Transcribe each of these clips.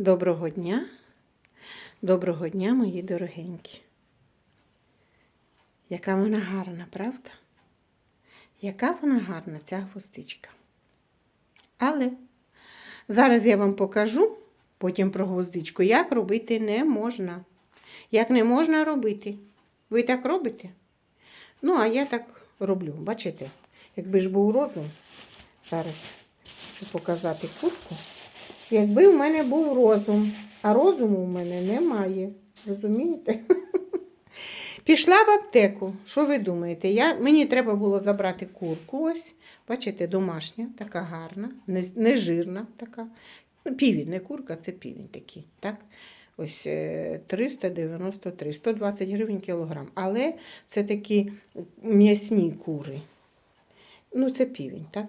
Доброго дня, доброго дня, мої дорогенькі. Яка вона гарна, правда? Яка вона гарна, ця гвоздичка. Але зараз я вам покажу, потім про гвоздичку, як робити не можна. Як не можна робити. Ви так робите? Ну, а я так роблю. Бачите? Якби ж був розум, зараз хочу показати куртку. Якби в мене був розум, а розуму в мене немає. Розумієте? Пішла в аптеку. Що ви думаєте? Я, Мені треба було забрати курку. Ось, бачите, домашня, така гарна, не, не така. Ну, Півень, не курка, це півень такий. так? Ось е, 393, 120 гривень кілограм. Але це такі м'ясні кури. Ну, це півень, так?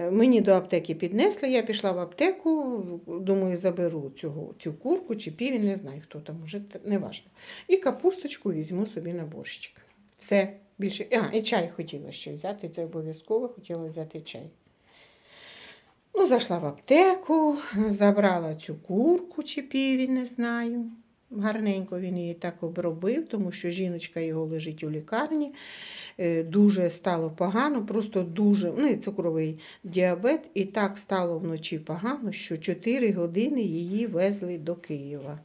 Е, Мені до аптеки піднесли, я пішла в аптеку, думаю, заберу цього, цю курку чи півень, не знаю, хто там, вже не важливо. І капусточку візьму собі на борщик. Все, більше. А, і чай хотіла ще взяти, це обов'язково хотіла взяти чай. Ну, зайшла в аптеку, забрала цю курку чи півень, не знаю. Гарненько він її так обробив, тому що жіночка його лежить у лікарні. Е, Дуже стало погано, просто дуже, ну цукровий діабет, і так стало вночі погано, що 4 години її везли до Києва.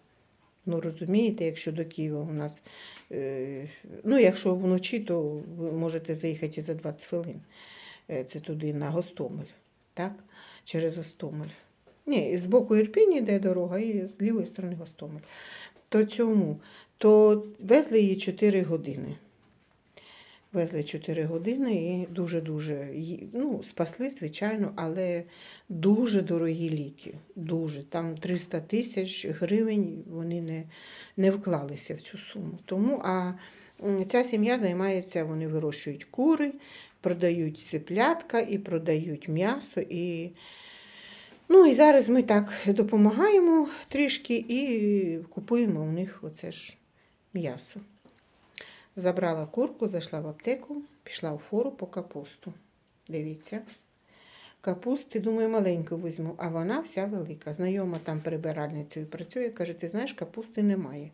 Ну, розумієте, якщо до Києва у нас, е, ну, якщо вночі, то ви можете заїхати за 20 хвилин. Е, Це туди на Гостомель, так? Через Гостомель. Ні, з боку Ірпіні йде дорога, і з лівої сторони Гостомель. То цьому, то везли її 4 години. Везли 4 години і дуже-дуже ну, спасли, звичайно, але дуже дорогі ліки. Дуже. Там 300 тисяч гривень вони не, не вклалися в цю суму. Тому а ця сім'я займається, вони вирощують кури, продають цеплятка і продають м'ясо. І... Ну і зараз ми так допомагаємо трішки і купуємо у них оце ж м'ясо. Забрала курку, зайшла в аптеку, пішла в фору по капусту. Дивіться. Капусти, думаю, маленьку візьму, а вона вся велика. Знайома там прибиральницею працює, каже, ти знаєш, капусти немає.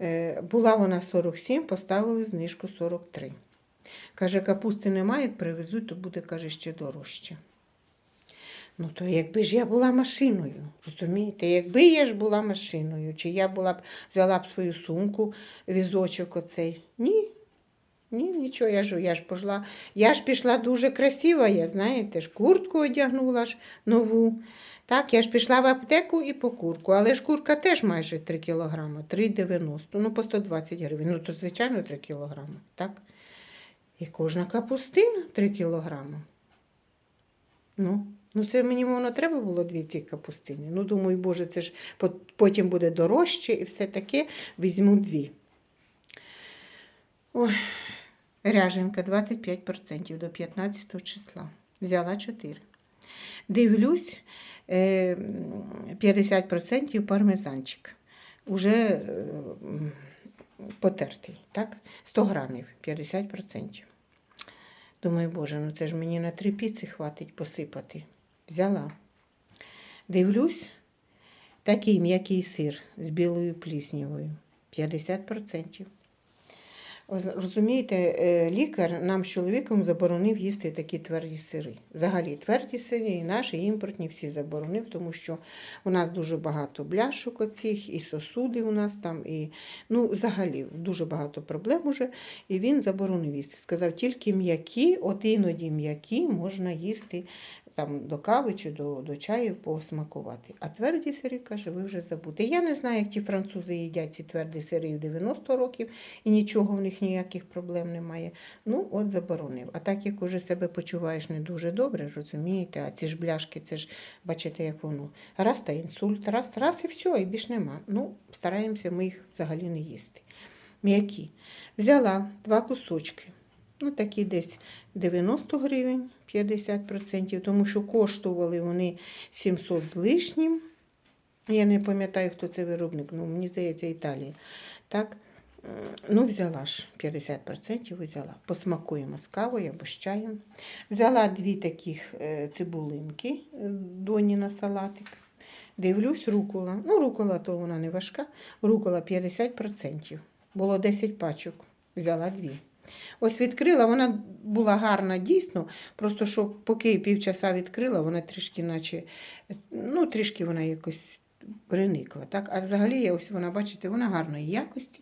Е, була вона 47, поставили знижку 43. Каже, капусти немає, як привезуть, то буде, каже, ще дорожче. Ну, то якби ж я була машиною, розумієте? Якби я ж була машиною, чи я була б взяла б свою сумку, візочок оцей. Ні. Ні, нічого, я ж, я ж пішла. Я ж пішла дуже красива, я, знаєте, ж куртку одягнула ж нову. Так, я ж пішла в аптеку і по курку, але ж курка теж майже 3 кілограми, 3,90, ну по 120 гривень. Ну, то, звичайно, 3 кілограми, так? І кожна капустина 3 кілограми. Ну, ну це мені воно треба було дві ці капустини. Ну, думаю, боже, це ж потім буде дорожче і все таке. Візьму дві. Ой, ряженка 25% до 15 числа. Взяла 4. Дивлюсь, е, 50% пармезанчик. Уже е, потертий, так? 100 грамів, 50%. Думаю, боже, ну це ж мені на три піци хватить посипати. Взяла. Дивлюсь, такий м'який сир з білою пліснявою. 50%. Розумієте, е, лікар нам з чоловіком заборонив їсти такі тверді сири. Взагалі, тверді сири, і наші, і імпортні всі заборонив, тому що у нас дуже багато бляшок оцих, і сосуди у нас там, і ну, взагалі дуже багато проблем уже. І він заборонив їсти. Сказав, тільки м'які, от іноді м'які можна їсти там до кави чи до, до чаю посмакувати. А тверді сири, каже, ви вже забудете. Я не знаю, як ті французи їдять ці тверді сири в 90 років, і нічого в них ніяких проблем немає. Ну, от заборонив. А так як уже себе почуваєш не дуже добре, розумієте, а ці ж бляшки, це ж бачите, як воно. Раз та інсульт, раз, раз і все, і більш нема. Ну, стараємося ми їх взагалі не їсти. М'які. Взяла два кусочки. Ну, такі десь 90 гривень, 50%, тому що коштували вони 700 з лишнім. Я не пам'ятаю, хто це виробник, ну, мені здається, Італія. Так, ну, взяла ж 50% взяла. Посмакуємо з кавою або з чаєм. Взяла дві таких е, цибулинки е, доні на салатик. Дивлюсь, рукола. Ну, рукола то вона не важка. Рукола 50%. Було 10 пачок, взяла дві. Ось відкрила, вона була гарна дійсно, просто що поки півчаса відкрила, вона трішки, наче, ну, трішки вона якось приникла. Так? А взагалі, я ось вона, бачите, вона гарної якості.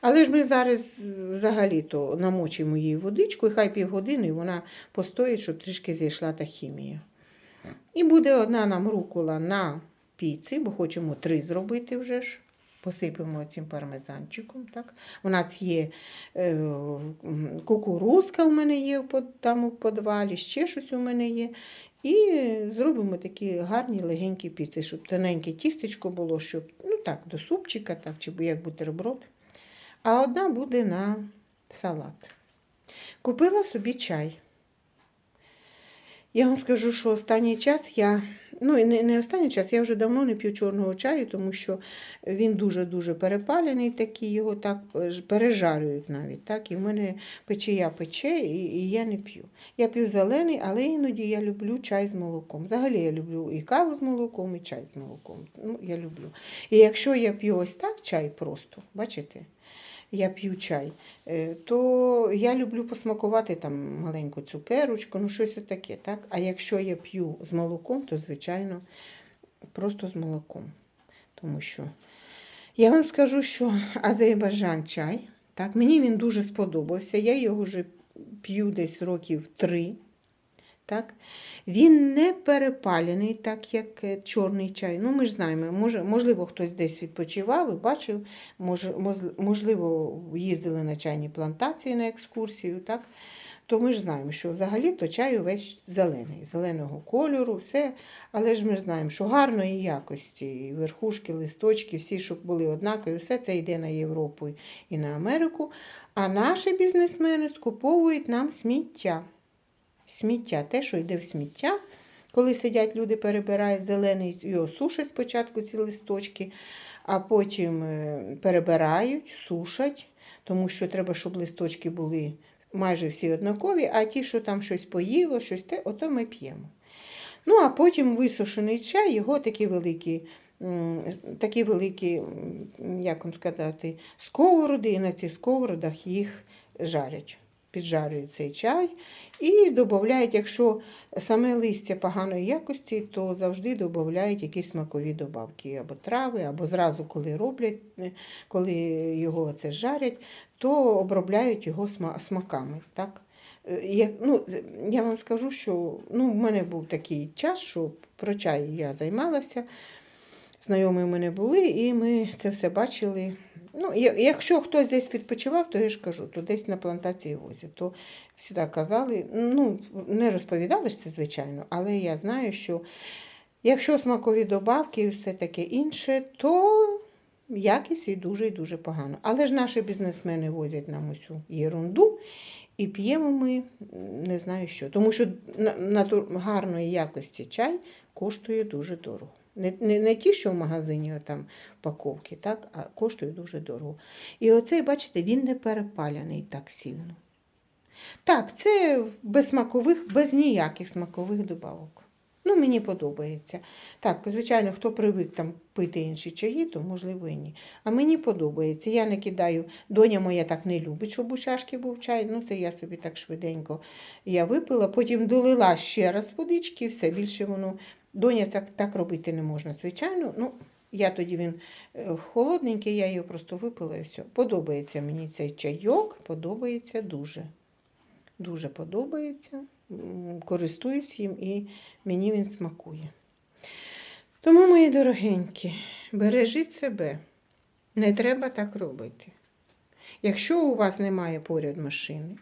Але ж ми зараз взагалі-то намочимо її водичку, і хай півгодини вона постоїть, щоб трішки зійшла та хімія. І буде одна нам рукола на піці, бо хочемо три зробити вже ж. Посипемо цим пармезанчиком. Так? У нас є е, кукурузка, у мене є там у підвалі, ще щось у мене є. І зробимо такі гарні легенькі піци, щоб тоненьке тістечко було, щоб ну так, до супчика, так, чи як бутерброд. А одна буде на салат. Купила собі чай. Я вам скажу, що останній час я, ну і не, не останній час, я вже давно не п'ю чорного чаю, тому що він дуже-дуже перепалений, такий, його так е, пережарюють навіть. Так? І в мене печія пече, і, і я не п'ю. Я п'ю зелений, але іноді я люблю чай з молоком. Взагалі я люблю і каву з молоком, і чай з молоком. Ну, я люблю. І якщо я п'ю ось так чай просто, бачите? Я п'ю чай, е, то я люблю посмакувати там маленьку цукерочку, ну щось таке, так? А якщо я п'ю з молоком, то звичайно просто з молоком. Тому що я вам скажу, що Азербайджан чай, так, мені він дуже сподобався. Я його вже п'ю десь років три. Так? Він не перепалений, так як е, чорний чай. Ну, ми ж знаємо, може, можливо, хтось десь відпочивав і бачив, може, можливо, їздили на чайні плантації на екскурсію. Так? То ми ж знаємо, що взагалі то чай увесь зелений, зеленого кольору, все. Але ж ми ж знаємо, що гарної якості, верхушки, листочки, всі, щоб були однакові, все це йде на Європу і на Америку. А наші бізнесмени скуповують нам сміття сміття, те, що йде в сміття. Коли сидять люди, перебирають зелений, його сушать спочатку ці листочки, а потім е, перебирають, сушать, тому що треба, щоб листочки були майже всі однакові, а ті, що там щось поїло, щось те, ото ми п'ємо. Ну, а потім висушений чай, його такі великі, такі великі, як вам сказати, сковороди, і на цих сковородах їх жарять. Піджарюють цей чай і додають, якщо саме листя поганої якості, то завжди додають якісь смакові добавки, або трави, або зразу, коли роблять, е, коли його це жарять, то обробляють його смаками. Так? Е, Я, ну, я вам скажу, що ну, в мене був такий час, що про чай я займалася. Знайомі в мене були, і ми це все бачили. Ну, якщо хтось десь відпочивав, то я ж кажу, то десь на плантації возять. То завжди казали, ну, не розповідали ж це, звичайно, але я знаю, що якщо смакові добавки і все таке інше, то якість і дуже і дуже погано. Але ж наші бізнесмени возять нам усю єрунду. І п'ємо ми не знаю що. Тому що на- натур- гарної якості чай коштує дуже дорого. Не, не, не ті, що в магазині там паковки, так, а коштує дуже дорого. І оцей, бачите, він не перепаляний так сильно. Так, це без смакових, без ніяких смакових добавок. Ну, мені подобається. Так, звичайно, хто привик там пити інші чаї, то можливо і ні. А мені подобається. Я не кидаю, доня моя так не любить, щоб у чашки був чай. Ну, це я собі так швиденько я випила, потім долила ще раз водички, все більше воно. Доня так, так робити не можна, звичайно. Ну, я тоді він е, холодненький, я його просто випила і все. Подобається мені цей чайок, подобається дуже. Дуже подобається. Користуюсь їм і мені він смакує. Тому, мої дорогенькі, бережіть себе. Не треба так робити. Якщо у вас немає поряд машини,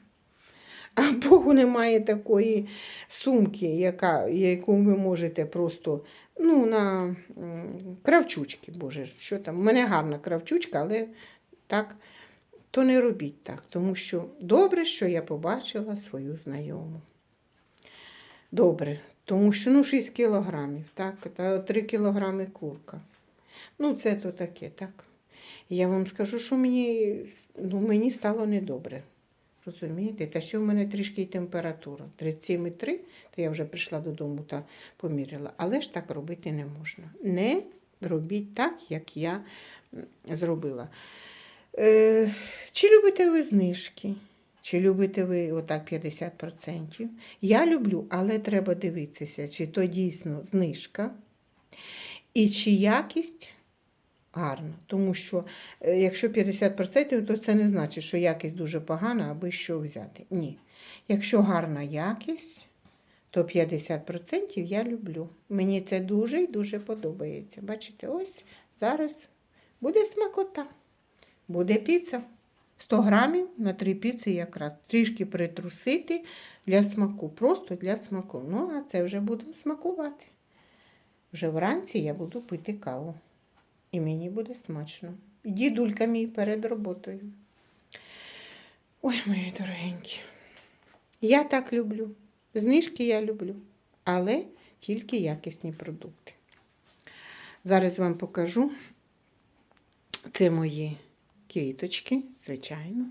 або немає такої сумки, яка, яку ви можете просто ну, на кравчучки, боже, що там. У мене гарна кравчучка, але так, то не робіть так, тому що добре, що я побачила свою знайому. Добре, тому що ну, 6 кілограмів, так, та 3 кілограми курка. Ну, це то таке, так. Я вам скажу, що мені, ну, мені стало недобре. Розумієте? Та ще в мене трішки й температура. 37,3, то я вже прийшла додому та поміряла. Але ж так робити не можна. Не робіть так, як я зробила. Е, чи любите ви знижки? Чи любите ви отак 50%? Я люблю, але треба дивитися, чи то дійсно знижка, і чи якість гарна. Тому що е, якщо 50%, то це не значить, що якість дуже погана, аби що взяти. Ні. Якщо гарна якість, то 50% я люблю. Мені це дуже і дуже подобається. Бачите, ось зараз буде смакота. Буде піца. 100 грамів на 3 піци якраз. Трішки притрусити для смаку. Просто для смаку. Ну, а це вже будемо смакувати. Вже вранці я буду пити каву. І мені буде смачно. Дідулька мій перед роботою. Ой, мої дорогенькі. Я так люблю. Знижки я люблю, але тільки якісні продукти. Зараз вам покажу. Це мої квіточки, звичайно.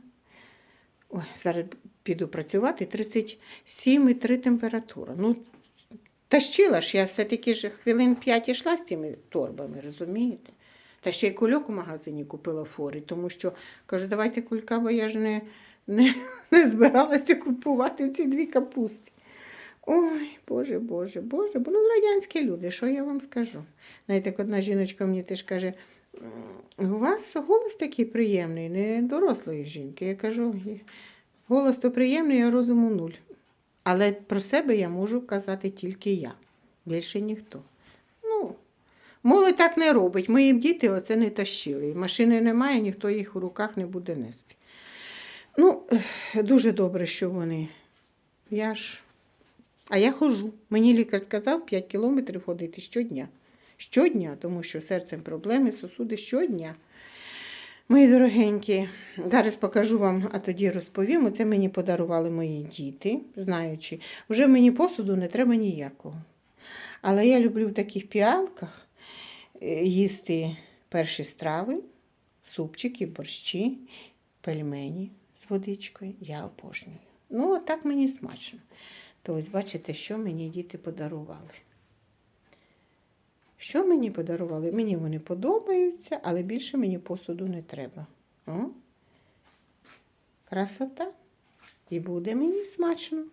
Ой, зараз піду працювати 37,3 температура. Ну, тащила ж, я все-таки ж хвилин 5 йшла з цими торбами, розумієте? Та ще й кульок у магазині купила фори, тому що кажу, давайте кулька, бо я ж не, не, не збиралася купувати ці дві капусти. Ой, Боже, Боже, Боже, бо ну радянські люди, що я вам скажу? Знаєте, як одна жіночка мені теж каже, у вас голос такий приємний, не дорослої жінки. Я кажу, голос то приємний, а розуму нуль. Але про себе я можу казати тільки я, більше ніхто. Молодь так не робить. Мої б діти оце не тащили. Машини немає, ніхто їх у руках не буде нести. Ну, дуже добре, що вони. Я ж. А я ходжу. Мені лікар сказав 5 кілометрів ходити щодня. Щодня, тому що серцем проблеми, сосуди щодня. Мої дорогенькі, зараз покажу вам, а тоді розповім. Оце мені подарували мої діти, знаючи, вже мені посуду не треба ніякого. Але я люблю в таких піалках їсти перші страви, супчики, борщі, пельмені з водичкою. Я обожнюю. Ну, так мені смачно. То ось бачите, що мені діти подарували. Що мені подарували? Мені вони подобаються, але більше мені посуду не треба. О? Красота. І буде мені смачно.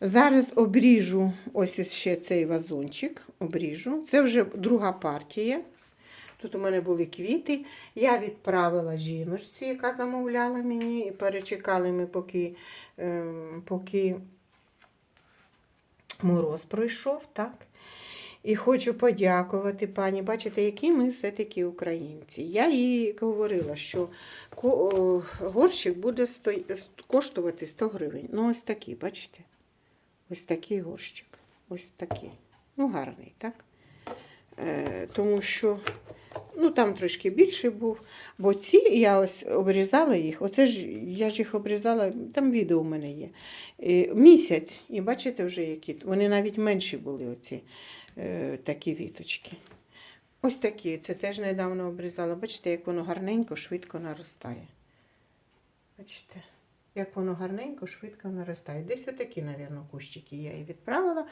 Зараз обріжу ось ще цей вазончик. Обріжу. Це вже друга партія. Тут у мене були квіти. Я відправила жіночці, яка замовляла мені. І перечекали ми, поки, ем, поки мороз пройшов, так? І хочу подякувати пані. Бачите, які ми все-таки українці. Я їй говорила, що горщик буде коштувати 100 гривень. Ну, ось такий, бачите? Ось такий горщик. Ось такий. Ну, гарний, так? Е, тому що ну, там трошки більше був. Бо ці я ось обрізала їх. Оце ж я ж їх обрізала, там відео у мене є. Е, місяць. І бачите вже які. Вони навіть менші були оці е, такі віточки. Ось такі. Це теж недавно обрізала. Бачите, як воно гарненько, швидко наростає. Бачите? Як воно гарненько, швидко наростає. Десь отакі, мабуть, кущики я їй відправила.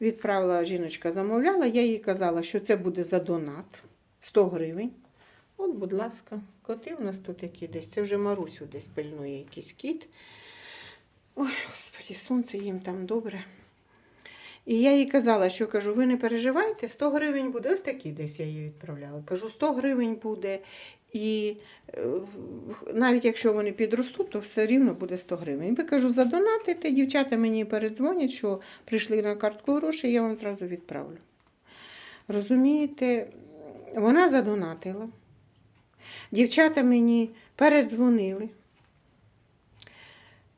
Відправила, жіночка замовляла, я їй казала, що це буде за донат 100 гривень. От, будь ласка, коти у нас тут які десь. Це вже Марусю десь пильнує якийсь кіт. Ой, господі, сонце їм там добре. І я їй казала, що кажу, ви не переживайте, 100 гривень буде. Ось такі десь я її відправляла. Кажу, 100 гривень буде. І е, навіть якщо вони підростуть, то все рівно буде 100 гривень. Ви кажу, задонатите, дівчата мені передзвонять, що прийшли на картку гроші, я вам одразу відправлю. Розумієте, вона задонатила. Дівчата мені передзвонили.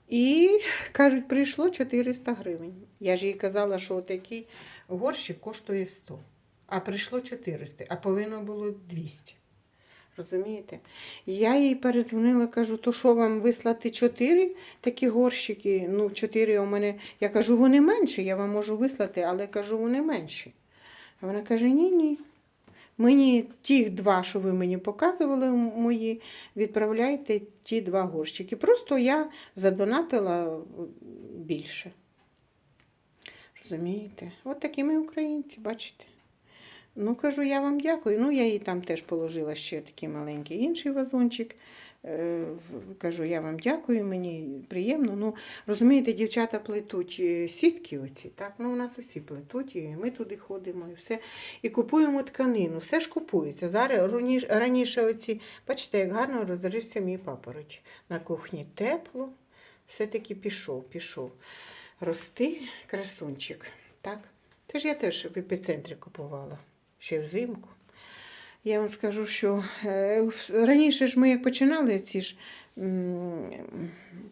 І кажуть, прийшло 400 гривень. Я ж їй казала, що такий горщик коштує 100, а прийшло 400, а повинно було 200. Розумієте? Я їй перезвонила, кажу, то що вам вислати 4 такі горщики? Ну, 4 у мене. Я кажу, вони менші, я вам можу вислати, але кажу, вони менші. А вона каже: ні, ні. Мені ті два, що ви мені показували мої, відправляйте ті два горщики. Просто я задонатила більше. Розумієте? От такі ми українці, бачите. Ну, кажу, я вам дякую. Ну, я їй там теж положила ще такий маленький інший вазончик. Е, кажу, я вам дякую, мені приємно. Ну, розумієте, дівчата плетуть е, сітки оці, так? Ну, у нас усі плетуть, і ми туди ходимо, і все. І купуємо тканину, все ж купується. Зараз раніше, оці, бачите, як гарно розрився мій папороть. На кухні тепло, все-таки пішов, пішов. Рости красунчик. Так? Це ж я теж в епіцентрі купувала ще взимку. Я вам скажу, що е, раніше ж ми як починали ці ж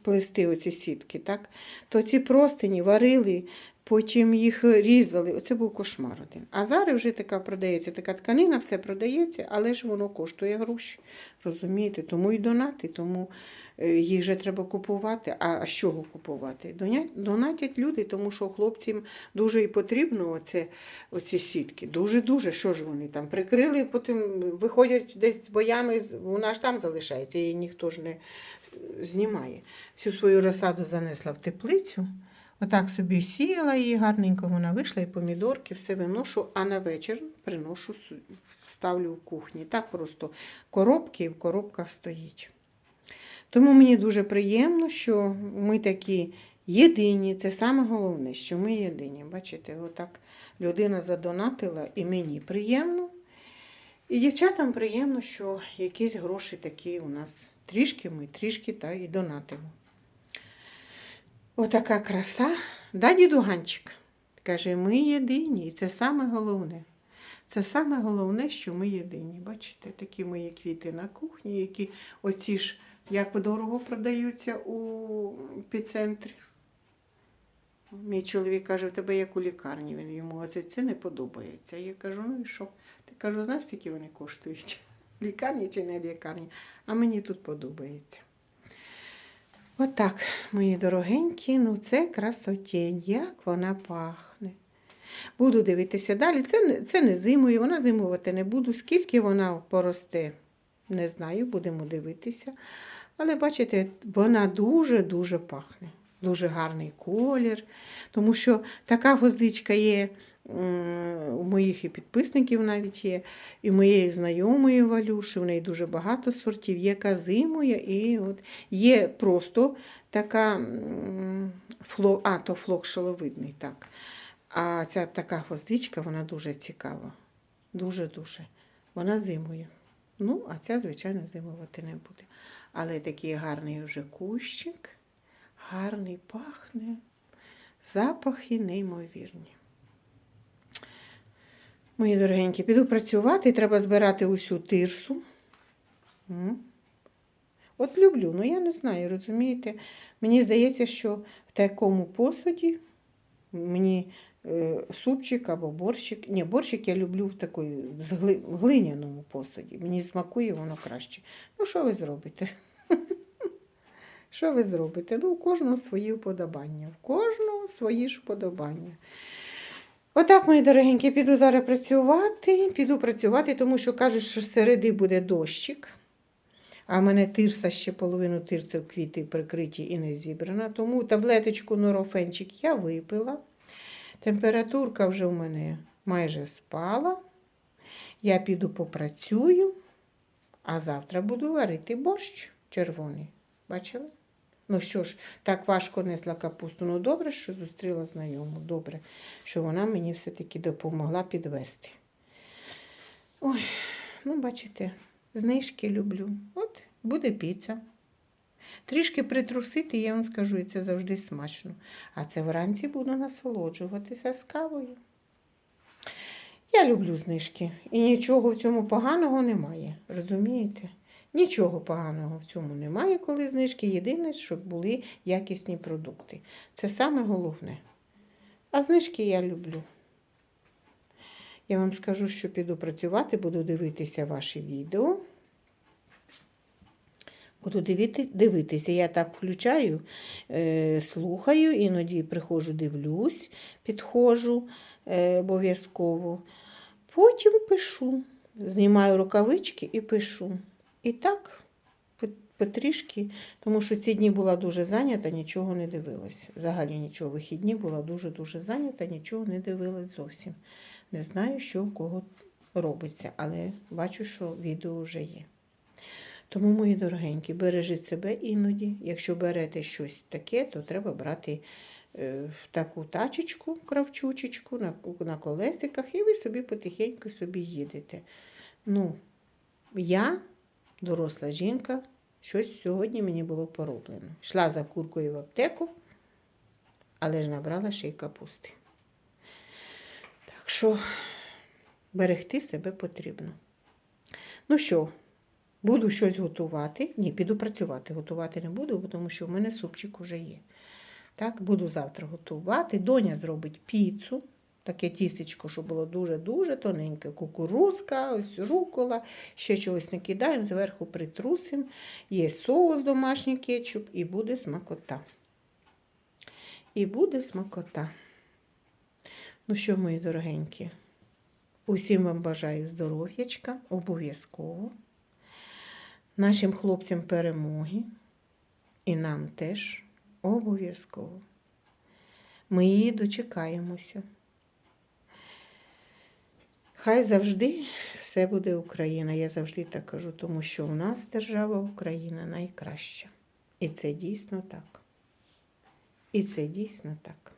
плести оці сітки, так? то ці простині варили, потім їх різали. Оце був кошмар один. А зараз вже така продається, така тканина, все продається, але ж воно коштує гроші. Розумієте? Тому і донати, тому е, їх же треба купувати. А з чого купувати? Донатять люди, тому що хлопцям дуже і потрібно оце, оці сітки. Дуже-дуже. Що ж вони там прикрили, потім виходять десь з боями, вона ж там залишається, її ніхто ж не е, знімає. Всю свою розсаду занесла в теплицю. Отак собі сіяла її, гарненько вона вийшла, і помідорки, все виношу, а на вечір приношу, ставлю в кухні. Так просто коробки і в коробках стоїть. Тому мені дуже приємно, що ми такі єдині. Це саме головне, що ми єдині. Бачите, отак людина задонатила, і мені приємно. І дівчатам приємно, що якісь гроші такі у нас трішки ми, трішки та і донатимо. Отака краса. Да, діду Ганчик? Каже, ми єдині, і це саме головне. Це саме головне, що ми єдині. Бачите, такі мої квіти на кухні, які оці ж як подорого продаються у епіцентрі. Мій чоловік каже, в тебе як у лікарні. Він йому оце це не подобається. Я кажу, ну і що? Ти кажу, знаєш, скільки вони коштують? Лікарні чи не лікарні? А мені тут подобається. Отак, мої дорогенькі, ну це красотень, як вона пахне. Буду дивитися далі. Це, це не зимою, вона зимувати не буду. Скільки вона поросте, не знаю, будемо дивитися. Але бачите, вона дуже-дуже пахне. Дуже гарний колір. Тому що така гвоздичка є у моїх і підписників навіть є, і моєї знайомої Валюші, в неї дуже багато сортів. Яка зимує, і от є просто така м, фло, а, то флок шаловидний, так. А ця така гвоздичка, вона дуже цікава. Дуже-дуже. Вона зимує. Ну, а ця, звичайно, зимувати не буде. Але такий гарний вже кущик, гарний пахне, запахи неймовірні. Мої дорогенькі, піду працювати, треба збирати усю тирсу. От люблю, ну я не знаю, розумієте? Мені здається, що в такому посуді мені е, супчик або борщик. Ні, борщик я люблю в в глиняному посуді. Мені смакує воно краще. Ну, що ви зробите? Що ви зробите? Ну, у кожного свої вподобання. В кожного свої ж вподобання. Отак, мої дорогенькі, піду зараз працювати. Піду працювати, тому що кажуть, що середи буде дощик. А в мене тирса ще половину тирси в квіти прикриті і не зібрана. Тому таблеточку норофенчик я випила. Температурка вже у мене майже спала. Я піду попрацюю, а завтра буду варити борщ червоний. Бачили? Ну що ж, так важко несла капусту. Ну добре, що зустріла знайому. Добре, що вона мені все-таки допомогла підвести. Ой, ну бачите, знижки люблю. От буде піца. Трішки притрусити, я вам скажу, і це завжди смачно. А це вранці буду насолоджуватися з кавою. Я люблю знижки. І нічого в цьому поганого немає. Розумієте? Нічого поганого в цьому немає, коли знижки. Єдине, щоб були якісні продукти. Це саме головне. А знижки я люблю. Я вам скажу, що піду працювати, буду дивитися ваші відео. Буду дивитися. Я так включаю, е, слухаю, іноді приходжу, дивлюсь, підходжу е, обов'язково. Потім пишу. знімаю рукавички і пишу. І так, потрішки, тому що ці дні була дуже зайнята, нічого не дивилась. Взагалі нічого. Вихідні була дуже-дуже зайнята, нічого не дивилась зовсім. Не знаю, що у кого робиться, але бачу, що відео вже є. Тому, мої дорогенькі, бережіть себе іноді. Якщо берете щось таке, то треба брати е, в таку тачечку, кравчучечку на, на колесиках, і ви собі потихеньку собі їдете. Ну, я, доросла жінка, щось сьогодні мені було пороблено. Йшла за куркою в аптеку, але ж набрала ще й капусти. Так що берегти себе потрібно. Ну що, буду щось готувати. Ні, піду працювати. Готувати не буду, тому що в мене супчик уже є. Так, буду завтра готувати. Доня зробить піцу. Таке тістечко, що було дуже-дуже тоненьке. Кукурузка, ось рукола, ще чогось накидаємо, зверху притрусимо. Є соус домашній кетчуп і буде смакота. І буде смакота. Ну що, мої дорогенькі, усім вам бажаю здоров'ячка, обов'язково. Нашим хлопцям перемоги. І нам теж обов'язково. Ми її дочекаємося. Хай завжди все буде Україна. Я завжди так кажу, тому що у нас держава Україна найкраща. І це дійсно так. І це дійсно так.